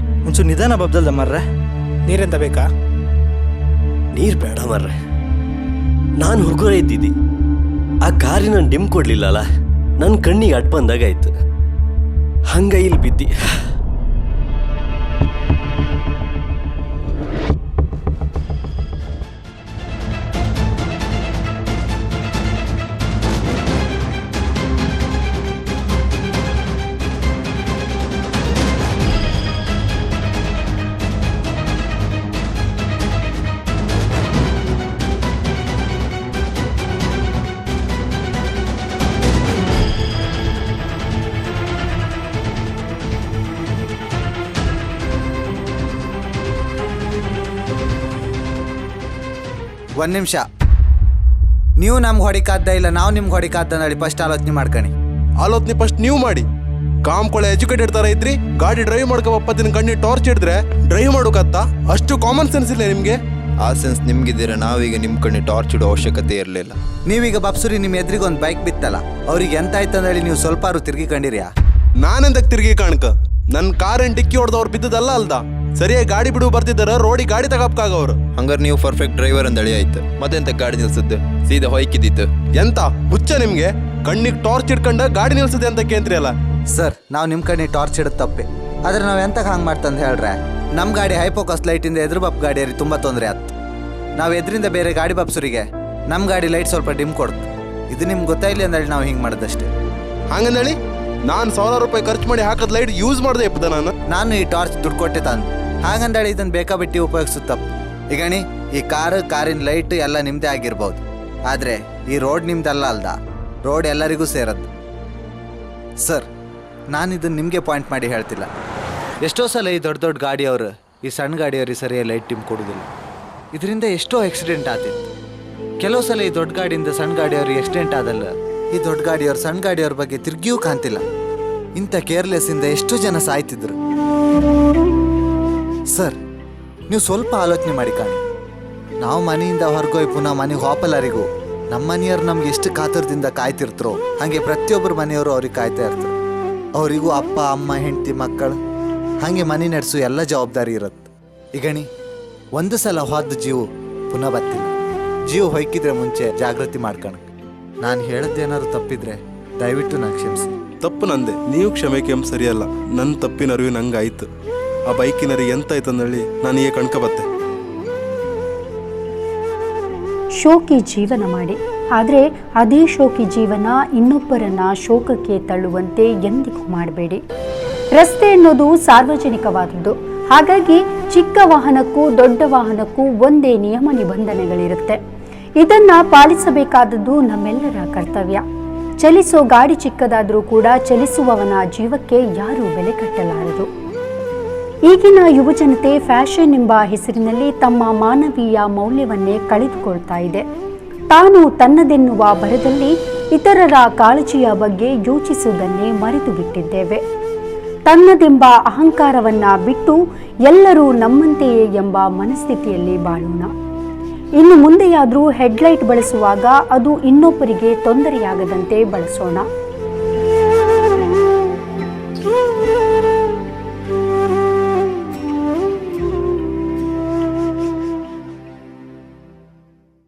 ಒಂಚೂರು ನಿಧಾನ ಬಬ್ದಲ್ದ ಮರ್ರೆ. ನೀರೆಂತ ಬೇಕಾ? ನೀರು ಬೇಡ ಮರ್ರೆ. ನಾನು ಹುಡುಗರೇ ಇದ್ದಿದ್ದಿ. ಆ ಕಾರಿನ ಡಿಮ್ ಕೊಡ್ಲಿಲ್ಲಲ್ಲ ನನ್ನ ಕಣ್ಣಿಗೆ ಅಡ್ ಬಂದಾಗಾಯ್ತು. ಹಂಗ ಇಲ್ಲಿ ಬಿದ್ದಿ. ಒಂದು ನಿಮಿಷ. ನೀವು ನಮ್ಗೆ ಹೊಡಿಕಾದ್ದ ಇಲ್ಲ ನಾವು ನಿಮ್ಗೆ ಹೊಡಿಕಾದ್ದ ನಡಿ ಫಸ್ಟ್ ಆಲೋಚನೆ ಮಾಡ್ಕಣಿ. ಆಲೋಚನೆ ಫಸ್ಟ್ ನೀವು ಮಾಡಿ. ಕಾಮ್ಕೊಳೆ ಎಜುಕೇಟೆಡ್ ತರ ಇದ್ರಿ ಗಾಡಿ ಡ್ರೈವ್ ಮಾಡ್ಕೊಪ್ಪ ದಿನ ಕಣ್ಣಿ ಟಾರ್ಚ್ ಇಡಿದ್ರೆ ಡ್ರೈವ್ ಮಾಡೋಕತ್ತ ಅಷ್ಟು ಕಾಮನ್ ಸೆನ್ಸ್ ಇಲ್ಲ ನಿಮಗೆ? ಆ ಸೆನ್ಸ್ ನಿಮ್ಗಿದ್ದೀರ? ನಾವೀಗ ನಿಮ್ಮ ಕಣ್ಣಿ ಟಾರ್ಚ್ ಇಡೋ ಅವಶ್ಯಕತೆ ಇರಲಿಲ್ಲ. ನೀವೀಗ ಬಪ್ಸುರಿ ನಿಮ್ಮ ಎದುರಿಗೆ ಒಂದು ಬೈಕ್ ಬಿತ್ತಲ್ಲ ಅವ್ರಿಗೆ ಎಂತ ಆಯ್ತಂದೇಳಿ ನೀವು ಸ್ವಲ್ಪ ತಿರುಗಿ ಕಂಡಿರಿಯಾ? ನಾನೆಂದಕ್ಕೆ ತಿರ್ಗಿ ಕಾಣ್ಕ? ನನ್ನ ಕಾರಿನ ಡಿಕ್ಕಿ ಹೊಡೆದವ್ರು ಬಿದ್ದದಲ್ಲ ಅಲ್ದ? ಸರಿಯಾಗಿ ಗಾಡಿ ಬಿಡು ಬರ್ತಿದ್ದಾರ ರೋಡಿ ಗಾಡಿ ತಗಪ್ಕಾಗವ್ರು ಹಂಗಾರೆ ನೀವು ಪರ್ಫೆಕ್ಟ್ ಡ್ರೈವರ್ ಅಂತ ಅಳಿ ಆಯ್ತು. ಮತ್ತೆಂತ ಗಾಡಿ ನಿಲ್ಸದ್ದು? ಸೀದಾ ಹೊಯ್ಕಿದ್ದಿತ್ತು ಎಂತ? ಹುಚ್ಚ ನಿಮ್ಗೆ? ಕಣ್ಣಿಗೆ ಟಾರ್ಚ್ ಇಟ್ಕೊಂಡ ಗಾಡಿ ನಿಲ್ಸದೆ ಅಂತ ಕೇಂದ್ರಿ ಅಲ್ಲ. ಸರ್ ನಾವು ನಿಮ್ಮ ಕಣ್ಣಿಗೆ ಟಾರ್ಚ್ ಇಡೋದು ತಪ್ಪೆ. ಆದ್ರೆ ನಾವು ಎಂತ ಹಂಗೆ ಮಾಡ್ತಂದು ಹೇಳ್ರೆ? ನಮ್ಮ ಗಾಡಿ ಹೈಪೋಕಸ್ ಲೈಟಿಂದ ಎದುರು ಬಪ್ ಗಾಡಿಯರಿಗೆ ತುಂಬ ತೊಂದರೆ ಆಯ್ತು ನಾವು ಎದ್ರಿಂದ ಬೇರೆ ಗಾಡಿ ಬಪ್ಸರಿಗೆ ನಮ್ಮ ಗಾಡಿ ಲೈಟ್ ಸ್ವಲ್ಪ ಡಿಮ್ ಕೊಡ್ತು. ಇದು ನಿಮ್ಗೆ ಗೊತ್ತಾಯಿಲ್ಲ ಅಂದೇಳಿ ನಾವು ಹಿಂಗೆ ಮಾಡೋದಷ್ಟೇ. ಹಂಗಂದೇಳಿ ನಾನ್ ಸಾವಿರ ರೂಪಾಯಿ ಖರ್ಚು ಮಾಡಿ ಹಾಕದ್ ಲೈಟ್ ಯೂಸ್ ಮಾಡ್ದೆ ಇಪ್ಪದ ನಾನು. ನಾನು ಈ ಟಾರ್ಚ್ ದುಡ್ಡು ಕೊಟ್ಟೆ ತಂದು ಹಾಗಂದೇಳಿ ಇದನ್ನು ಬೇಕಾಬಿಟ್ಟು ಬಿಟ್ಟಿ ತಪ್ಪು. ಈಗಣಿ ಈ ಕಾರು, ಕಾರಿನ ಲೈಟ್ ಎಲ್ಲ ನಿಮ್ಮದೇ ಆಗಿರ್ಬೋದು. ಆದರೆ ಈ ರೋಡ್ ನಿಮ್ದಲ್ಲ ಅಲ್ದ? ರೋಡ್ ಎಲ್ಲರಿಗೂ ಸೇರದ್ದು ಸರ್, ನಾನು ಇದನ್ನು ನಿಮಗೆ ಪಾಯಿಂಟ್ ಮಾಡಿ ಹೇಳ್ತಿಲ್ಲ. ಎಷ್ಟೋ ಸಲ ಈ ದೊಡ್ಡ ದೊಡ್ಡ ಗಾಡಿಯವರು, ಈ ಸಣ್ಣ ಗಾಡಿಯವ್ರಿಗೆ ಸರಿಯಾಗಿ ಲೈಟ್ ಟಿಮ್ ಕೊಡೋದಿಲ್ಲ. ಇದರಿಂದ ಎಷ್ಟೋ ಆಕ್ಸಿಡೆಂಟ್ ಆತಿತ್ತು. ಕೆಲವು ಸಲ ಈ ದೊಡ್ಡ ಗಾಡಿಯಿಂದ ಸಣ್ಣ ಗಾಡಿಯವ್ರಿಗೆ ಆಕ್ಸಿಡೆಂಟ್ ಆದಲ್ಲ, ಈ ದೊಡ್ಡ ಗಾಡಿಯವ್ರು ಸಣ್ಣ ಗಾಡಿಯವ್ರ ಬಗ್ಗೆ ತಿರುಗಿಯೂ ಕಾಣ್ತಿಲ್ಲ. ಇಂಥ ಕೇರ್ಲೆಸ್ಸಿಂದ ಎಷ್ಟು ಜನ ಸಾಯ್ತಿದ್ರು. ಸರ್, ನೀವು ಸ್ವಲ್ಪ ಆಲೋಚನೆ ಮಾಡಿ ಕಾಣಿ. ನಾವು ಮನೆಯಿಂದ ಹೊರಗೋಯ್ ಪುನಃ ಮನೆಗೆ ಹೋಪಲಾರಿಗೂ ನಮ್ಮ ಮನೆಯವ್ರು ನಮ್ಗೆ ಎಷ್ಟು ಕಾತರದಿಂದ ಕಾಯ್ತಿರ್ತರೋ, ಹಾಗೆ ಪ್ರತಿಯೊಬ್ಬರು ಮನೆಯವರು ಅವ್ರಿಗೆ ಕಾಯ್ತಾ ಇರ್ತಾರೆ. ಅವರಿಗೂ ಅಪ್ಪ, ಅಮ್ಮ, ಹೆಂಡತಿ, ಮಕ್ಕಳು, ಹಾಗೆ ಮನೆ ನಡೆಸು ಎಲ್ಲ ಜವಾಬ್ದಾರಿ ಇರುತ್ತೆ. ಈಗಣಿ ಒಂದು ಸಲ ಹೋದ ಜೀವ ಪುನಃ ಬರ್ತೀನಿ ಜೀವ ಹೊಯ್ಕಿದ್ರೆ ಮುಂಚೆ ಜಾಗೃತಿ ಮಾಡ್ಕಣ ನಾನು ಹೇಳದ್ದೇನಾದ್ರು ತಪ್ಪಿದ್ರೆ ದಯವಿಟ್ಟು ನಾನು ಕ್ಷಮಿಸಿ. ತಪ್ಪು ನಂದೆ, ನೀವು ಕ್ಷಮೆ ಕೆಂಪು ಸರಿಯಲ್ಲ. ನನ್ನ ತಪ್ಪಿನ ಅರಿವು ನಂಗಾಯ್ತು ಆ ಬೈಕಿನರಿ ಎಂತ ಆಯ್ತಂದೇಳಿ ನಾನು ಈಗ ಕಣ್ಕಬತ್ತೆ ಶೋಕಿ ಜೀವನ ಮಾಡಿ. ಆದರೆ ಅದೇ ಶೋಕಿ ಜೀವನ ಇನ್ನೊಬ್ಬರನ್ನ ಶೋಕಕ್ಕೆ ತಳ್ಳುವಂತೆ ಎಂದಿಗೂ ಮಾಡಬೇಡಿ. ರಸ್ತೆ ಅನ್ನೋದು ಸಾರ್ವಜನಿಕವಾದದ್ದು. ಹಾಗಾಗಿ ಚಿಕ್ಕ ವಾಹನಕ್ಕೂ ದೊಡ್ಡ ವಾಹನಕ್ಕೂ ಒಂದೇ ನಿಯಮ ನಿಬಂಧನೆಗಳಿರುತ್ತೆ. ಇದನ್ನ ಪಾಲಿಸಬೇಕಾದದ್ದು ನಮ್ಮೆಲ್ಲರ ಕರ್ತವ್ಯ. ಚಲಿಸೋ ಗಾಡಿ ಚಿಕ್ಕದಾದರೂ ಕೂಡ ಚಲಿಸುವವನ ಜೀವಕ್ಕೆ ಯಾರೂ ಬೆಲೆ ಕಟ್ಟಲಾರದು. ಈಗಿನ ಯುವಜನತೆ ಫ್ಯಾಷನ್ ಎಂಬ ಹೆಸರಿನಲ್ಲಿ ತಮ್ಮ ಮಾನವೀಯ ಮೌಲ್ಯವನ್ನೇ ಕಳೆದುಕೊಳ್ತಾ ಇದೆ. ತಾನು ತನ್ನದೆನ್ನುವ ಭರದಲ್ಲಿ ಇತರರ ಕಾಳಜಿಯ ಬಗ್ಗೆ ಯೋಚಿಸುವುದನ್ನೇ ಮರೆತು ಬಿಟ್ಟಿದ್ದೇವೆ ತನ್ನದೆಂಬ ಅಹಂಕಾರವನ್ನ ಬಿಟ್ಟು ಎಲ್ಲರೂ ನಮ್ಮಂತೆಯೇ ಎಂಬ ಮನಸ್ಥಿತಿಯಲ್ಲಿ ಬಾಳೋಣ. ಇನ್ನು ಮುಂದೆಯಾದರೂ ಹೆಡ್ಲೈಟ್ ಬಳಸುವಾಗ ಅದು ಇನ್ನೊಬ್ಬರಿಗೆ ತೊಂದರೆಯಾಗದಂತೆ ಬಳಸೋಣ.